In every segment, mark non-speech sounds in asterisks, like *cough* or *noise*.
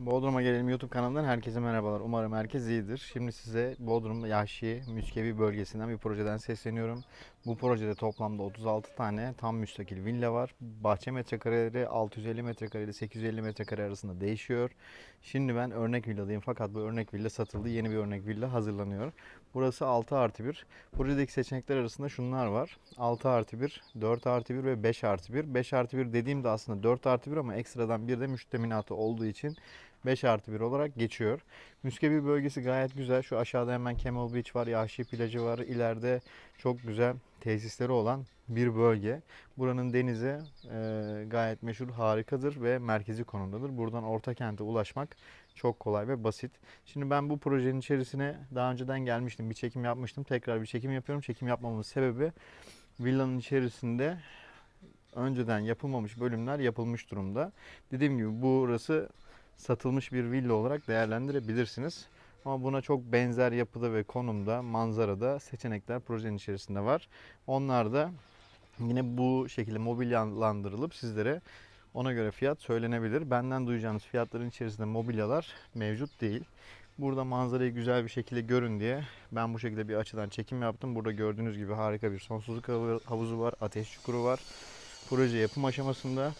Bodrum'a Gelelim YouTube kanalından herkese merhabalar. Umarım herkes iyidir. Şimdi size Bodrum Yahşi Müskevi bölgesinden bir projeden sesleniyorum. Bu projede toplamda 36 tane tam müstakil villa var. Bahçe metrekareleri 650 metrekare ile 850 metrekare arasında değişiyor. Şimdi ben örnek villadayım fakat bu örnek villa satıldı. Yeni bir örnek villa hazırlanıyor. Burası 6 artı 1. Projedeki seçenekler arasında şunlar var. 6 artı 1, 4 artı 1 ve 5 artı 1. 5 artı 1 dediğimde aslında 4 artı 1 ama ekstradan bir de müşteminatı olduğu için 5 artı 1 olarak geçiyor. Müskebi bölgesi gayet güzel. Şu aşağıda hemen Camel Beach var, Yahşi plajı var. İleride çok güzel tesisleri olan bir bölge. Buranın denizi e, gayet meşhur, harikadır ve merkezi konumdadır. Buradan orta kente ulaşmak çok kolay ve basit. Şimdi ben bu projenin içerisine daha önceden gelmiştim. Bir çekim yapmıştım. Tekrar bir çekim yapıyorum. Çekim yapmamın sebebi villanın içerisinde önceden yapılmamış bölümler yapılmış durumda. Dediğim gibi burası satılmış bir villa olarak değerlendirebilirsiniz. Ama buna çok benzer yapıda ve konumda, manzarada seçenekler projenin içerisinde var. Onlar da yine bu şekilde mobilyalandırılıp sizlere ona göre fiyat söylenebilir. Benden duyacağınız fiyatların içerisinde mobilyalar mevcut değil. Burada manzarayı güzel bir şekilde görün diye ben bu şekilde bir açıdan çekim yaptım. Burada gördüğünüz gibi harika bir sonsuzluk havuzu var, ateş çukuru var. Proje yapım aşamasında.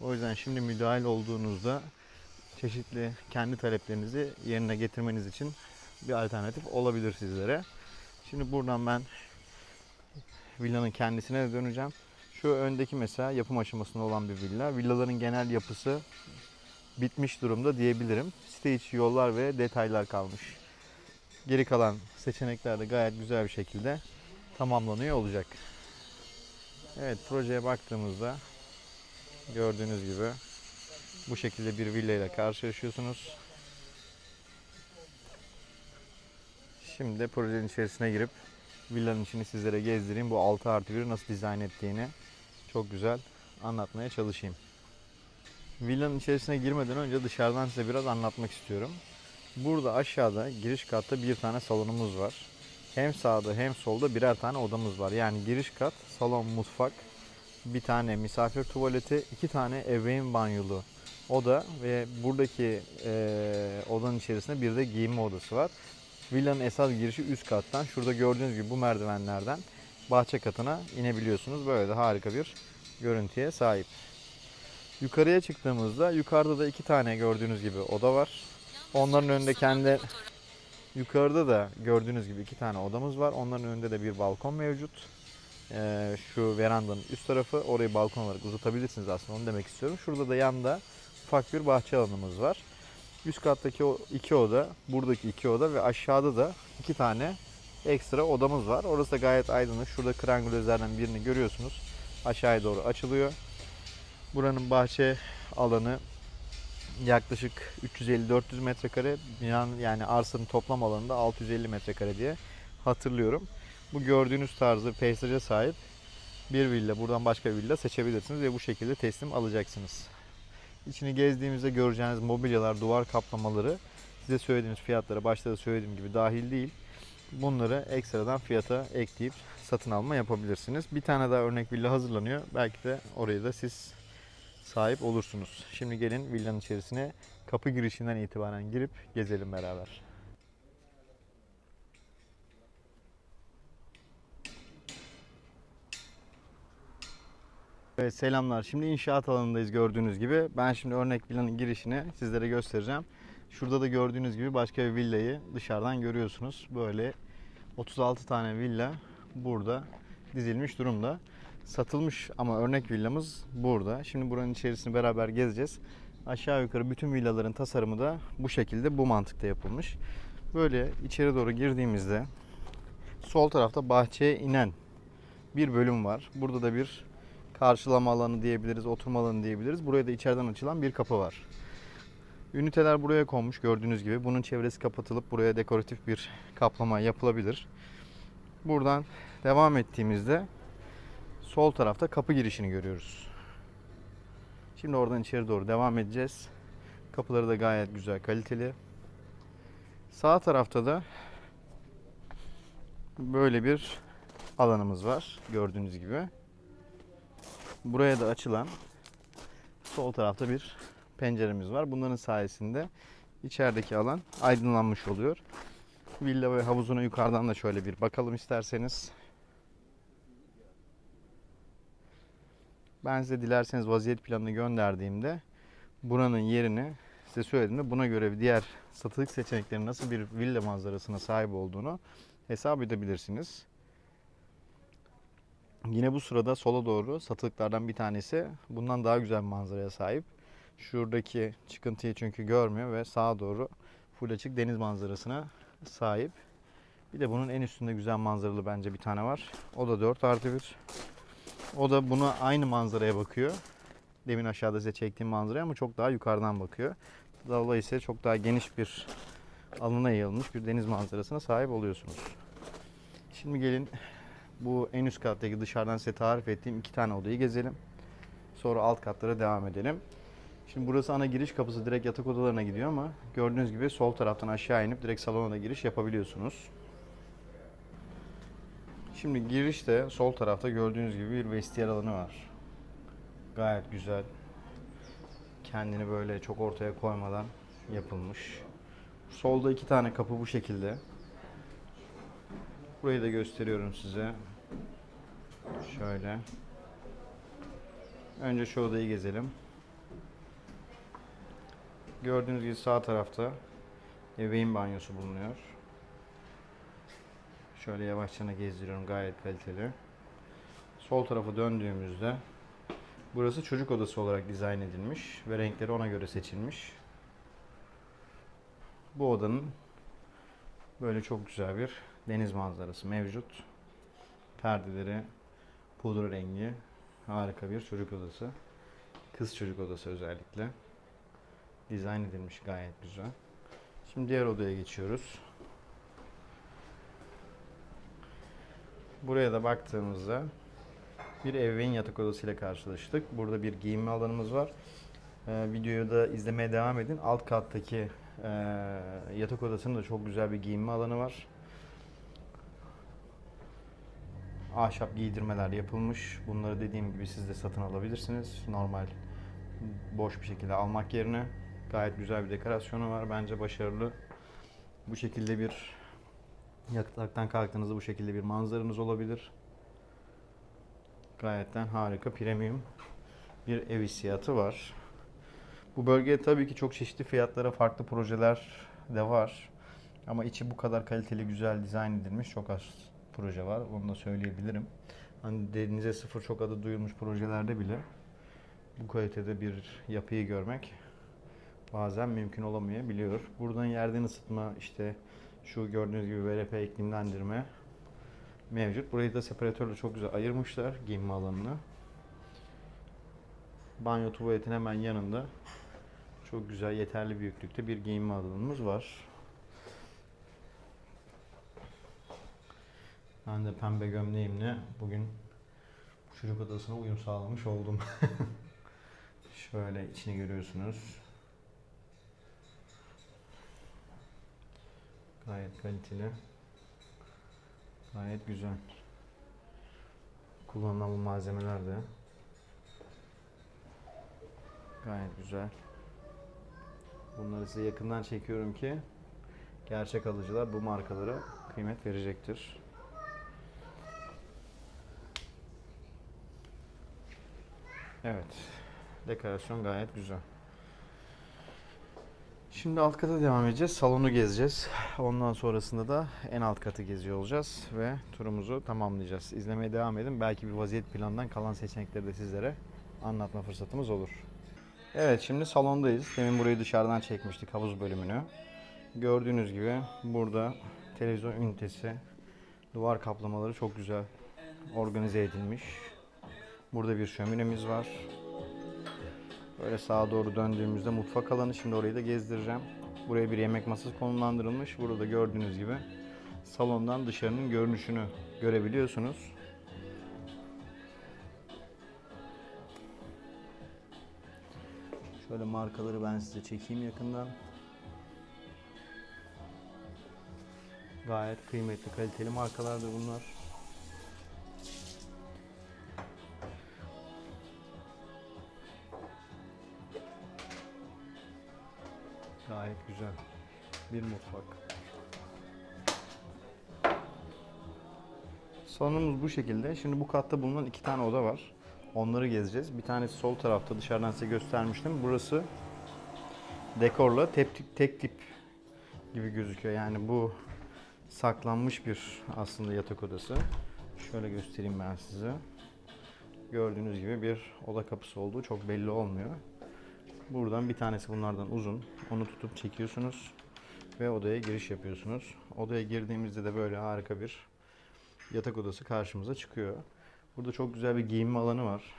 O yüzden şimdi müdahil olduğunuzda çeşitli kendi taleplerinizi yerine getirmeniz için bir alternatif olabilir sizlere. Şimdi buradan ben villanın kendisine de döneceğim. Şu öndeki mesela yapım aşamasında olan bir villa. Villaların genel yapısı bitmiş durumda diyebilirim. Site içi yollar ve detaylar kalmış. Geri kalan seçenekler de gayet güzel bir şekilde tamamlanıyor olacak. Evet projeye baktığımızda gördüğünüz gibi bu şekilde bir villa ile karşılaşıyorsunuz. Şimdi projenin içerisine girip villanın içini sizlere gezdireyim. Bu 6 artı 1'i nasıl dizayn ettiğini çok güzel anlatmaya çalışayım. Villanın içerisine girmeden önce dışarıdan size biraz anlatmak istiyorum. Burada aşağıda giriş katta bir tane salonumuz var. Hem sağda hem solda birer tane odamız var. Yani giriş kat, salon, mutfak, bir tane misafir tuvaleti, iki tane ebeveyn banyolu oda ve buradaki e, odanın içerisinde bir de giyinme odası var. Villanın esas girişi üst kattan. Şurada gördüğünüz gibi bu merdivenlerden bahçe katına inebiliyorsunuz. Böyle de harika bir görüntüye sahip. Yukarıya çıktığımızda yukarıda da iki tane gördüğünüz gibi oda var. Onların önünde kendi yukarıda da gördüğünüz gibi iki tane odamız var. Onların önünde de bir balkon mevcut. Ee, şu verandanın üst tarafı orayı balkon olarak uzatabilirsiniz aslında onu demek istiyorum. Şurada da yanda ufak bir bahçe alanımız var. Üst kattaki o iki oda, buradaki iki oda ve aşağıda da iki tane ekstra odamız var. Orası da gayet aydınlık. Şurada krangülözlerden birini görüyorsunuz. Aşağıya doğru açılıyor. Buranın bahçe alanı yaklaşık 350-400 metrekare. Binanın yani arsanın toplam alanı da 650 metrekare diye hatırlıyorum. Bu gördüğünüz tarzı peysaja sahip bir villa, buradan başka bir villa seçebilirsiniz ve bu şekilde teslim alacaksınız. İçini gezdiğimizde göreceğiniz mobilyalar, duvar kaplamaları size söylediğimiz fiyatlara başta da söylediğim gibi dahil değil. Bunları ekstradan fiyata ekleyip satın alma yapabilirsiniz. Bir tane daha örnek villa hazırlanıyor. Belki de orayı da siz sahip olursunuz. Şimdi gelin villanın içerisine kapı girişinden itibaren girip gezelim beraber. Evet selamlar. Şimdi inşaat alanındayız gördüğünüz gibi. Ben şimdi örnek villanın girişini sizlere göstereceğim. Şurada da gördüğünüz gibi başka bir villayı dışarıdan görüyorsunuz. Böyle 36 tane villa burada dizilmiş durumda. Satılmış ama örnek villamız burada. Şimdi buranın içerisini beraber gezeceğiz. Aşağı yukarı bütün villaların tasarımı da bu şekilde bu mantıkta yapılmış. Böyle içeri doğru girdiğimizde sol tarafta bahçeye inen bir bölüm var. Burada da bir karşılama alanı diyebiliriz, oturma alanı diyebiliriz. Buraya da içeriden açılan bir kapı var. Üniteler buraya konmuş gördüğünüz gibi. Bunun çevresi kapatılıp buraya dekoratif bir kaplama yapılabilir. Buradan devam ettiğimizde sol tarafta kapı girişini görüyoruz. Şimdi oradan içeri doğru devam edeceğiz. Kapıları da gayet güzel, kaliteli. Sağ tarafta da böyle bir alanımız var gördüğünüz gibi. Buraya da açılan sol tarafta bir penceremiz var. Bunların sayesinde içerideki alan aydınlanmış oluyor. Villa ve havuzuna yukarıdan da şöyle bir bakalım isterseniz. Ben size dilerseniz vaziyet planını gönderdiğimde buranın yerini size söylediğimde buna göre diğer satılık seçeneklerin nasıl bir villa manzarasına sahip olduğunu hesap edebilirsiniz. Yine bu sırada sola doğru satılıklardan bir tanesi bundan daha güzel bir manzaraya sahip. Şuradaki çıkıntıyı çünkü görmüyor ve sağa doğru full açık deniz manzarasına sahip. Bir de bunun en üstünde güzel manzaralı bence bir tane var. O da 4 artı 1. O da buna aynı manzaraya bakıyor. Demin aşağıda size çektiğim manzaraya ama çok daha yukarıdan bakıyor. Dolayısıyla çok daha geniş bir alana yayılmış bir deniz manzarasına sahip oluyorsunuz. Şimdi gelin bu en üst kattaki dışarıdan size tarif ettiğim iki tane odayı gezelim. Sonra alt katlara devam edelim. Şimdi burası ana giriş kapısı direkt yatak odalarına gidiyor ama gördüğünüz gibi sol taraftan aşağı inip direkt salona da giriş yapabiliyorsunuz. Şimdi girişte sol tarafta gördüğünüz gibi bir vestiyer alanı var. Gayet güzel. Kendini böyle çok ortaya koymadan yapılmış. Solda iki tane kapı bu şekilde. Burayı da gösteriyorum size. Şöyle. Önce şu odayı gezelim. Gördüğünüz gibi sağ tarafta ebeveyn banyosu bulunuyor. Şöyle yavaşça gezdiriyorum gayet kaliteli. Sol tarafa döndüğümüzde burası çocuk odası olarak dizayn edilmiş ve renkleri ona göre seçilmiş. Bu odanın böyle çok güzel bir deniz manzarası mevcut. Perdeleri pudra rengi. Harika bir çocuk odası. Kız çocuk odası özellikle. Dizayn edilmiş gayet güzel. Şimdi diğer odaya geçiyoruz. Buraya da baktığımızda bir ebeveyn yatak odasıyla karşılaştık. Burada bir giyinme alanımız var. Ee, videoyu da izlemeye devam edin. Alt kattaki e, yatak odasının da çok güzel bir giyinme alanı var. Ahşap giydirmeler yapılmış. Bunları dediğim gibi siz de satın alabilirsiniz. Normal boş bir şekilde almak yerine gayet güzel bir dekorasyonu var. Bence başarılı. Bu şekilde bir yataktan kalktığınızda bu şekilde bir manzaranız olabilir. Gayetten harika premium bir ev hissiyatı var. Bu bölgede tabii ki çok çeşitli fiyatlara farklı projeler de var. Ama içi bu kadar kaliteli, güzel dizayn edilmiş çok az proje var. Onu da söyleyebilirim. Hani denize sıfır çok adı duyulmuş projelerde bile bu kalitede bir yapıyı görmek bazen mümkün olamayabiliyor. Buradan yerden ısıtma işte şu gördüğünüz gibi VRP iklimlendirme mevcut. Burayı da separatörle çok güzel ayırmışlar giyinme alanını. Banyo tuvaletin hemen yanında çok güzel yeterli büyüklükte bir giyinme alanımız var. Ben de pembe gömleğimle bugün çocuk odasına uyum sağlamış oldum. *laughs* Şöyle içini görüyorsunuz. Gayet kaliteli. Gayet güzel. Kullanılan bu malzemeler de gayet güzel. Bunları size yakından çekiyorum ki gerçek alıcılar bu markalara kıymet verecektir. Evet. Dekorasyon gayet güzel. Şimdi alt kata devam edeceğiz. Salonu gezeceğiz. Ondan sonrasında da en alt katı geziyor olacağız ve turumuzu tamamlayacağız. İzlemeye devam edin. Belki bir vaziyet planından kalan seçenekleri de sizlere anlatma fırsatımız olur. Evet şimdi salondayız. Demin burayı dışarıdan çekmiştik havuz bölümünü. Gördüğünüz gibi burada televizyon ünitesi, duvar kaplamaları çok güzel organize edilmiş. Burada bir şöminemiz var. Böyle sağa doğru döndüğümüzde mutfak alanı. Şimdi orayı da gezdireceğim. Buraya bir yemek masası konumlandırılmış. Burada gördüğünüz gibi salondan dışarının görünüşünü görebiliyorsunuz. Şöyle markaları ben size çekeyim yakından. Gayet kıymetli, kaliteli markalardır bunlar. Bir mutfak. Salonumuz bu şekilde. Şimdi bu katta bulunan iki tane oda var. Onları gezeceğiz. Bir tanesi sol tarafta dışarıdan size göstermiştim. Burası dekorla tek tip, tek tip gibi gözüküyor. Yani bu saklanmış bir aslında yatak odası. Şöyle göstereyim ben size. Gördüğünüz gibi bir oda kapısı olduğu çok belli olmuyor. Buradan bir tanesi bunlardan uzun. Onu tutup çekiyorsunuz ve odaya giriş yapıyorsunuz. Odaya girdiğimizde de böyle harika bir yatak odası karşımıza çıkıyor. Burada çok güzel bir giyinme alanı var.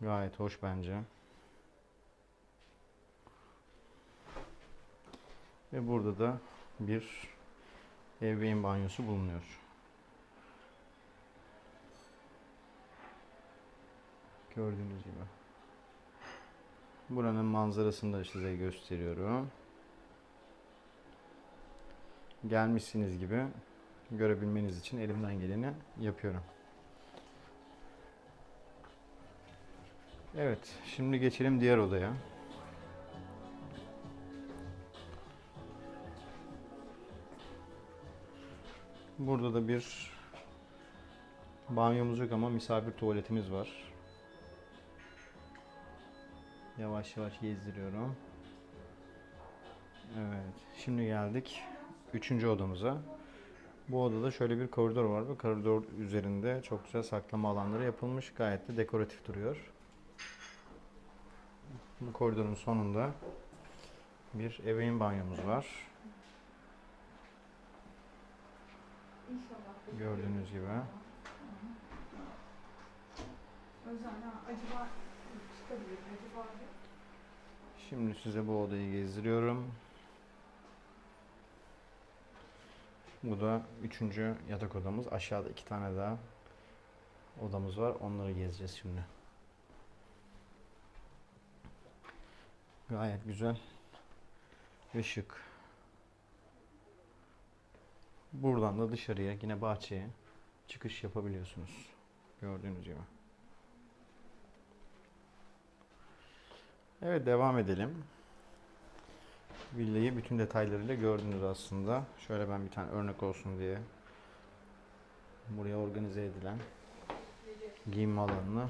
Gayet hoş bence. Ve burada da bir ebeveyn banyosu bulunuyor. Gördüğünüz gibi. Buranın manzarasını da size gösteriyorum. Gelmişsiniz gibi görebilmeniz için elimden geleni yapıyorum. Evet, şimdi geçelim diğer odaya. Burada da bir banyomuz yok ama misafir tuvaletimiz var. Yavaş yavaş gezdiriyorum. Evet, şimdi geldik üçüncü odamıza. Bu odada şöyle bir koridor var ve koridor üzerinde çok güzel saklama alanları yapılmış. Gayet de dekoratif duruyor. Bu koridorun sonunda bir ebeveyn banyomuz var. Gördüğünüz gibi. Şimdi size bu odayı gezdiriyorum. Bu da üçüncü yatak odamız. Aşağıda iki tane daha odamız var. Onları gezeceğiz şimdi. Gayet güzel ve şık. Buradan da dışarıya yine bahçeye çıkış yapabiliyorsunuz. Gördüğünüz gibi. Evet devam edelim. Villayı bütün detaylarıyla gördünüz aslında. Şöyle ben bir tane örnek olsun diye buraya organize edilen giyinme alanını,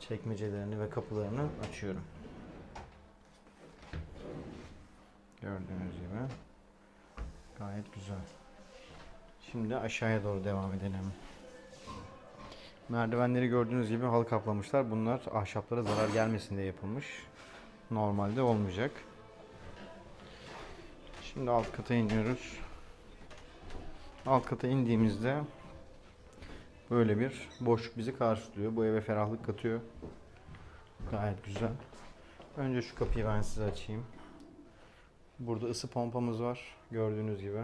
çekmecelerini ve kapılarını açıyorum. Gördüğünüz gibi. Gayet güzel. Şimdi aşağıya doğru devam edelim. Merdivenleri gördüğünüz gibi halı kaplamışlar. Bunlar ahşaplara zarar gelmesin diye yapılmış. Normalde olmayacak. Şimdi alt kata iniyoruz. Alt kata indiğimizde böyle bir boşluk bizi karşılıyor. Bu eve ferahlık katıyor. Gayet güzel. Önce şu kapıyı ben size açayım. Burada ısı pompamız var. Gördüğünüz gibi.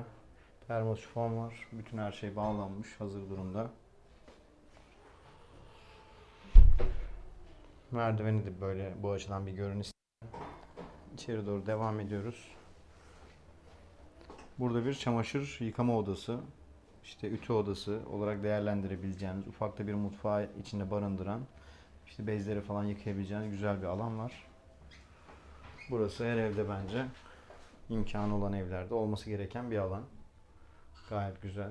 Termosifon var. Bütün her şey bağlanmış. Hazır durumda. Merdiveni de böyle bu açıdan bir görün istedim. İçeri doğru devam ediyoruz. Burada bir çamaşır yıkama odası, işte ütü odası olarak değerlendirebileceğiniz ufak da bir mutfağı içinde barındıran, işte bezleri falan yıkayabileceğiniz güzel bir alan var. Burası her evde bence imkanı olan evlerde olması gereken bir alan. Gayet güzel.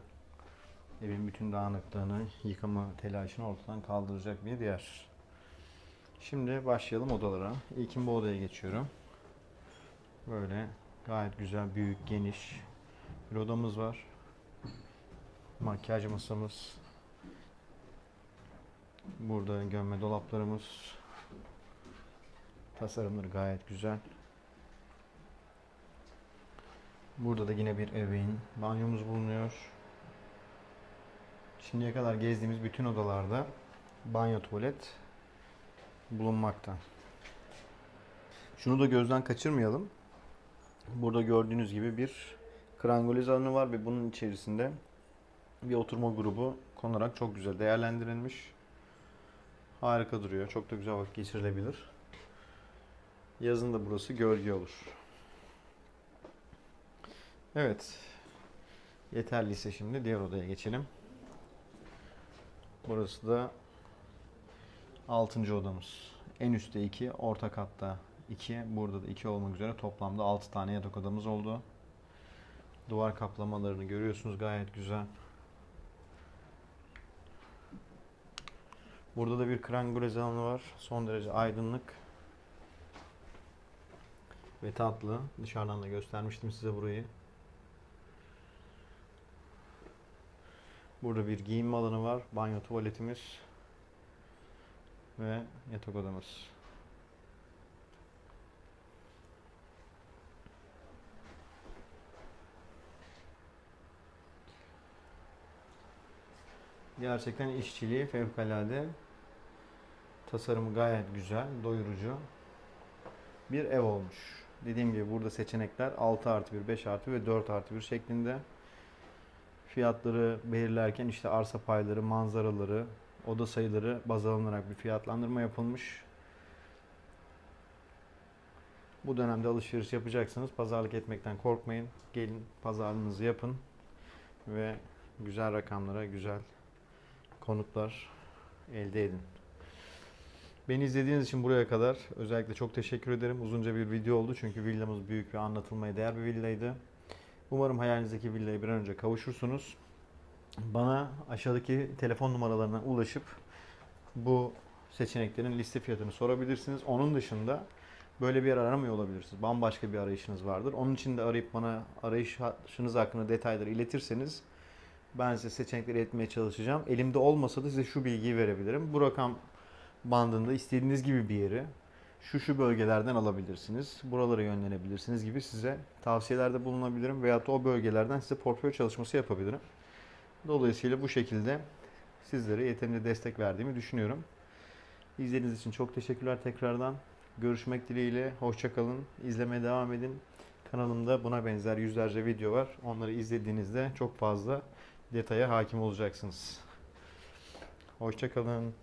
Evin bütün dağınıklığını, yıkama telaşını ortadan kaldıracak bir yer. Şimdi başlayalım odalara. İlkin bu odaya geçiyorum. Böyle gayet güzel, büyük, geniş bir odamız var. Makyaj masamız. Burada gömme dolaplarımız. Tasarımları gayet güzel. Burada da yine bir ebeveyn banyomuz bulunuyor. Şimdiye kadar gezdiğimiz bütün odalarda banyo tuvalet bulunmakta. Şunu da gözden kaçırmayalım. Burada gördüğünüz gibi bir krangoliz alanı var ve bunun içerisinde bir oturma grubu konarak çok güzel değerlendirilmiş. Harika duruyor. Çok da güzel vakit geçirilebilir. Yazın da burası gölge olur. Evet. Yeterliyse şimdi diğer odaya geçelim. Burası da 6. odamız. En üstte 2, orta katta 2, burada da 2 olmak üzere toplamda 6 tane yatak odamız oldu. Duvar kaplamalarını görüyorsunuz gayet güzel. Burada da bir krangulez alanı var. Son derece aydınlık ve tatlı. Dışarıdan da göstermiştim size burayı. Burada bir giyinme alanı var. Banyo tuvaletimiz ve yatak odamız. Gerçekten işçiliği fevkalade. Tasarımı gayet güzel, doyurucu. Bir ev olmuş. Dediğim gibi burada seçenekler 6 artı 1, 5 artı 1 ve 4 artı 1 şeklinde. Fiyatları belirlerken işte arsa payları, manzaraları, oda sayıları baz alınarak bir fiyatlandırma yapılmış. Bu dönemde alışveriş yapacaksanız pazarlık etmekten korkmayın. Gelin pazarlığınızı yapın ve güzel rakamlara, güzel konutlar elde edin. Beni izlediğiniz için buraya kadar özellikle çok teşekkür ederim. Uzunca bir video oldu çünkü villamız büyük ve anlatılmaya değer bir villaydı. Umarım hayalinizdeki villaya bir an önce kavuşursunuz. Bana aşağıdaki telefon numaralarına ulaşıp bu seçeneklerin liste fiyatını sorabilirsiniz. Onun dışında böyle bir yer aramıyor olabilirsiniz. Bambaşka bir arayışınız vardır. Onun için de arayıp bana arayışınız hakkında detayları iletirseniz ben size seçenekleri etmeye çalışacağım. Elimde olmasa da size şu bilgiyi verebilirim. Bu rakam bandında istediğiniz gibi bir yeri şu şu bölgelerden alabilirsiniz. Buralara yönlenebilirsiniz gibi size tavsiyelerde bulunabilirim. Veyahut da o bölgelerden size portföy çalışması yapabilirim. Dolayısıyla bu şekilde sizlere yeterince destek verdiğimi düşünüyorum. İzlediğiniz için çok teşekkürler tekrardan. Görüşmek dileğiyle. Hoşçakalın. İzlemeye devam edin. Kanalımda buna benzer yüzlerce video var. Onları izlediğinizde çok fazla detaya hakim olacaksınız. Hoşçakalın.